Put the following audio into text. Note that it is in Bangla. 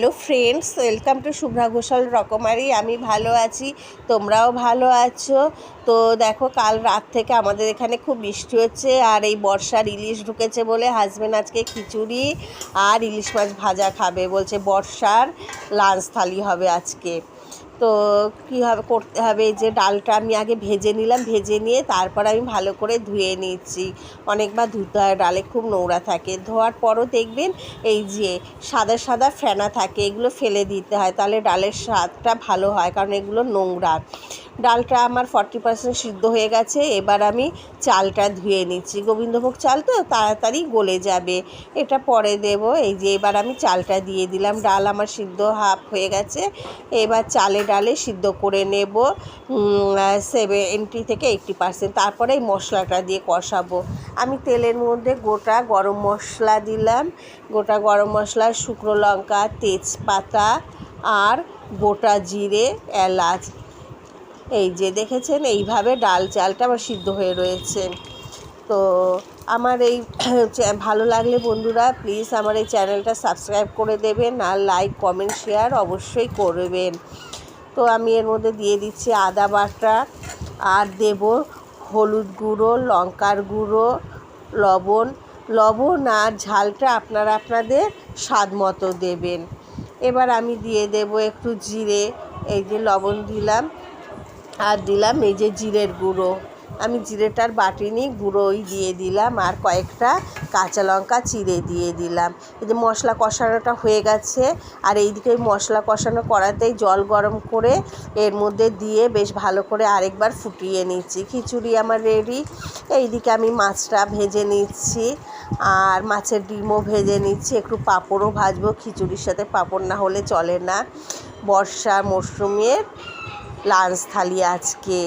Hello friends welcome to Shubhra Ghoshal রকমারি আমি ভালো আছি, তোমরাও ভালো আছো? তো দেখো, কাল রাত থেকে আমাদের এখানে খুব বৃষ্টি হচ্ছে, আর এই বর্ষার ইলিশ ঢুকেছে বলে হাজব্যান্ড আজকে খিচুড়ি আর ইলিশ মাছ ভাজা খাবে বলছে। বর্ষার লাঞ্চ থালি হবে আজকে। তো কীভাবে করতে হবে? যে ডালটা আমি আগে ভেজে নিলাম, ভেজে নিয়ে তারপর আমি ভালো করে ধুয়ে নিচ্ছি। অনেকবার ধুতে হয়, ডালে খুব নোংরা থাকে। ধোয়ার পরও দেখবেন এই যে সাদা সাদা ফেনা থাকে, এগুলো ফেলে দিতে হয়। তাহলে ডালের স্বাদটা ভালো হয়, কারণ এগুলো নোংরা। ডালটা আমার ফর্টি পার্সেন্ট সিদ্ধ হয়ে গেছে, এবার আমি চালটা ধুয়ে নিচ্ছি। গোবিন্দভোগ চাল তো তাড়াতাড়ি গলে যাবে। এটা পরে দেব। এই যে এবার আমি চালটা দিয়ে দিলাম। ডাল আমার সিদ্ধ হাফ হয়ে গেছে। এবার চালে ডালে সিদ্ধ করে নেব সেভেন সেভেন্টি থেকে এইট্টি পার্সেন্ট তারপরে এই মশলাটা দিয়ে কষাবো। আমি তেলের মধ্যে গোটা গরম মশলা দিলাম। গোটা গরম মশলা, শুকনো লঙ্কা, তেজপাতা আর গোটা জিরে, এলাচ। এই যে দেখেছেন, এইভাবে ডাল চালটা আমার সিদ্ধ হয়ে রয়েছে। তো আমার এই ভালো লাগলে বন্ধুরা প্লিজ আমার এই চ্যানেলটা সাবস্ক্রাইব করে দেবেন আর লাইক কমেন্ট শেয়ার অবশ্যই করবেন। তো আমি এর মধ্যে দিয়ে দিচ্ছি আদা বাটা, আর দেব হলুদ গুঁড়ো, লঙ্কার গুঁড়ো, লবণ। লবণ আর ঝালটা আপনারা আপনাদের স্বাদ মতো দেবেন। এবার আমি দিয়ে দেব একটু জিরে, এই যে লবণ দিলাম, আর দিলাম এই যে জিরের গুঁড়ো। আমি জিরেটার বাটিনি, গুঁড়োই দিয়ে দিলাম আর কয়েকটা কাঁচা লঙ্কা চিড়ে দিয়ে দিলাম। এই যে মশলা কষানোটা হয়ে গেছে আর এইদিকে মশলা কষানো করাতেই জল গরম করে এর মধ্যে দিয়ে বেশ ভালো করে আরেকবার ফুটিয়ে নিচ্ছি। খিচুড়ি আমার রেডি এইদিকে আমি মাছটা ভেজে নিচ্ছি আর মাছের ডিমও ভেজে নিচ্ছি। একটু পাঁপড়ও ভাজবো, খিচুড়ির সাথে পাঁপড় না হলে চলে না। বর্ষা মরশুমের লাঞ্চ থালি আজকে।